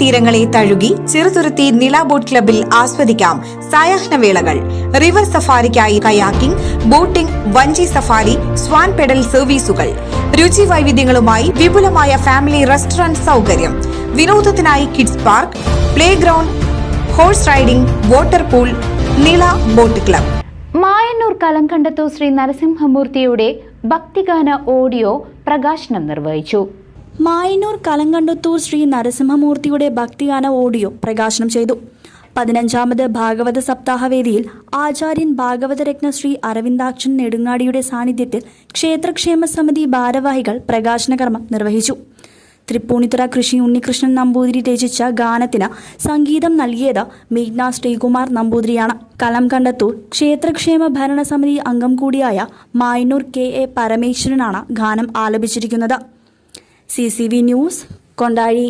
തീരങ്ങളെ തഴുകി ചെറുതുരുത്തി നില ബോട്ട് ക്ലബിൽ ആസ്വദിക്കാം സായാഹ്നവേളകൾ. റിവർ സഫാരിക്കായി കയാക്കിംഗ് ബോട്ടിംഗ് വഞ്ചി സഫാരി സ്വാൻ പെഡൽ സർവീസുകൾ. രുചി വൈവിധ്യങ്ങളുമായി വിപുലമായ ഫാമിലി റെസ്റ്റോറന്റ് സൗകര്യം. വിനോദത്തിനായി kids park playground horse riding water pool Nila boat club. Mayannur Kalankandathu Shri നരസിംഹമൂർത്തിയുടെ ഭക്തിഗാന ഓഡിയോ പ്രകാശനം നിർവഹിച്ചു. മായന്നൂർ കലങ്കണ്ടത്തൂർ ശ്രീ നരസിംഹമൂർത്തിയുടെ ഭക്തിഗാന ഓഡിയോ പ്രകാശനം ചെയ്തു. പതിനഞ്ചാമത് ഭാഗവത സപ്താഹവേദിയിൽ ആചാര്യൻ ഭാഗവതരത്ന ശ്രീ അരവിന്ദാക്ഷൻ നെടുങ്ങാടിയുടെ സാന്നിധ്യത്തിൽ ക്ഷേത്രക്ഷേമ സമിതി ഭാരവാഹികൾ പ്രകാശനകർമ്മം നിർവഹിച്ചു. തൃപ്പൂണിത്തുറ കൃഷി ഉണ്ണികൃഷ്ണൻ നമ്പൂതിരി രചിച്ച ഗാനത്തിന് സംഗീതം നൽകിയത് മേഘ്ന ശ്രീകുമാർ നമ്പൂതിരിയാണ്. കലം കണ്ടത്തൂർ ക്ഷേത്രക്ഷേമ ഭരണസമിതി അംഗം കൂടിയായ മായന്നൂർ കെ എ പരമേശ്വരനാണ് ഗാനം ആലപിച്ചിരിക്കുന്നത്. C news Kondazhy